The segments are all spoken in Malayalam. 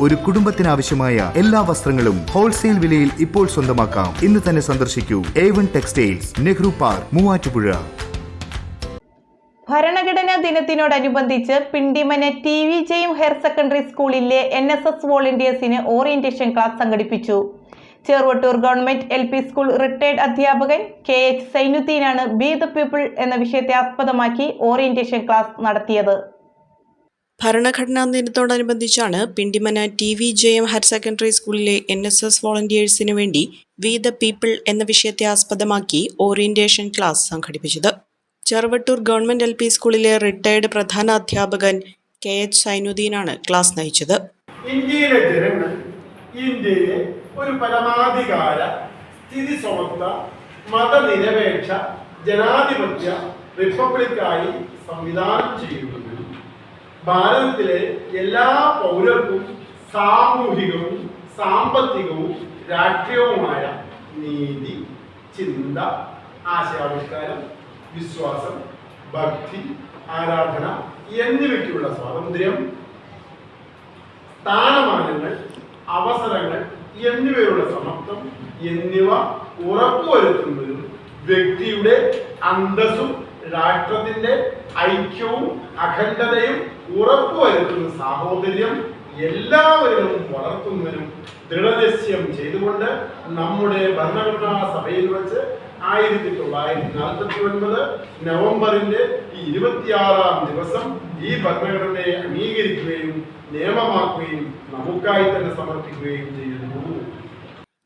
ഒരു കുടുംബത്തിനാവശ്യമായ എല്ലാ വസ്ത്രങ്ങളും ഹോൾസെയിൽ വിലയിൽ ഇപ്പോൾ സ്വന്തമാക്കാം. ഇന്ന് തന്നെ സന്ദർശിക്കൂ. A one textiles Nehru park Muvattupuzha. ഭരണഘടനാ ദിനത്തിനോടനുബന്ധിച്ച് പിണ്ടിമന ടി വി ജെയും ഹയർ സെക്കൻഡറി സ്കൂളിലെ എൻ എസ് എസ് വോളണ്ടിയേഴ്സിന് ഓറിയന്റേഷൻ ക്ലാസ് സംഘടിപ്പിച്ചു. Cheruvattoor government L P school retired അധ്യാപകൻ കെ എച്ച് സൈനുദ്ദീനാണ് ബി ദ പീപ്പിൾ എന്ന വിഷയത്തെ ആസ്പദമാക്കി ഓറിയന്റേഷൻ ക്ലാസ് നടത്തിയത്. ഭരണഘടനാ ദിനത്തോടനുബന്ധിച്ചാണ് Pindimana T V J M higher secondary സ്കൂളിലെ എൻ എസ് എസ് വോളണ്ടിയേഴ്സിന് വേണ്ടി വി ദ പീപ്പിൾ എന്ന വിഷയത്തെ ആസ്പദമാക്കി ഓറിയന്റേഷൻ ക്ലാസ് സംഘടിപ്പിച്ചത്. ചെറുവട്ടൂർ ഗവൺമെന്റ് എൽ പി സ്കൂളിലെ റിട്ടയർഡ് പ്രധാന അധ്യാപകൻ കെ എച്ച് സൈനുദ്ദീനാണ് ക്ലാസ് നയിച്ചത്. ഇന്ത്യയിലെ ജനങ്ങൾ ഒരു പരമാധികാര സ്ഥിതി മതനിരപേക്ഷ ജനാധിപത്യ റിപ്പബ്ലിക്കായി സംവിധാനം ചെയ്യുന്നത് ഭാരതത്തിലെ എല്ലാ പൗരർക്കും സാമൂഹികവും സാമ്പത്തികവും രാഷ്ട്രീയവുമായ നീതി ചിന്ത ആശയാവിഷ്കാരം വിശ്വാസം ഭക്തി ആരാധന എന്നിവയ്ക്കുള്ള സ്വാതന്ത്ര്യം സ്ഥാനമാനങ്ങൾ അവസരങ്ങൾ എന്നിവയുള്ള സമത്വം എന്നിവ ഉറപ്പുവരുത്തുന്നതിനും വ്യക്തിയുടെ അന്തസ്സും രാഷ്ട്രത്തിന്റെ ഐക്യവും അഖണ്ഡതയും ഉറപ്പുവരുത്തുന്ന സാഹോദര്യം എല്ലാവരും വളർത്തുന്നതിനും ദൃഢനിശ്ചയം ചെയ്തുകൊണ്ട് നമ്മുടെ ഭരണഘടനാ സഭയിൽ വെച്ച് ആയിരത്തി തൊള്ളായിരത്തി നാൽപ്പത്തി ഒൻപത് നവംബറിന്റെ ഇരുപത്തിയാറാം ദിവസം ഈ ഭരണഘടനയെ അംഗീകരിക്കുകയും നിയമമാക്കുകയും നമുക്കായി തന്നെ സമർപ്പിക്കുകയും ചെയ്യുന്നു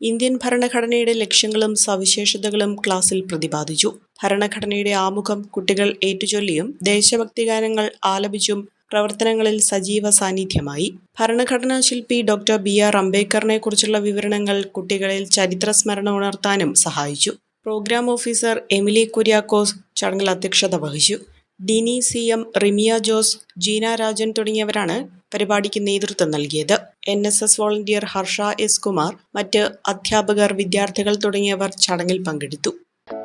ഇന്ത്യൻ ഭരണഘടനയുടെ ലക്ഷ്യങ്ങളും സവിശേഷതകളും ക്ലാസ്സിൽ പ്രതിപാദിച്ചു. ഭരണഘടനയുടെ ആമുഖം കുട്ടികൾ ഏറ്റുചൊല്ലിയും ദേശഭക്തി ഗാനങ്ങൾ ആലപിച്ചും പ്രവർത്തനങ്ങളിൽ സജീവ സാന്നിധ്യമായി. ഭരണഘടനാ ശില്പി ഡോക്ടർ ബി. ആർ. അംബേദ്കറിനെ കുറിച്ചുള്ള വിവരണങ്ങൾ കുട്ടികളിൽ ചരിത്ര സ്മരണ ഉണർത്താനും സഹായിച്ചു. പ്രോഗ്രാം ഓഫീസർ എമിലി കുര്യാക്കോസ് ചടങ്ങിൽ അധ്യക്ഷത വഹിച്ചു. ഡിനി സി. എം. റിമിയ ജോസ് ജീന രാജൻ തുടങ്ങിയവരാണ് പരിപാടിക്ക് നേതൃത്വം നൽകിയത്. N. S. S volunteer Harsha S Kumar മറ്റ് അധ്യാപകർ വിദ്യാർത്ഥികൾ തുടങ്ങിയവർ ചടങ്ങിൽ പങ്കെടുത്തു.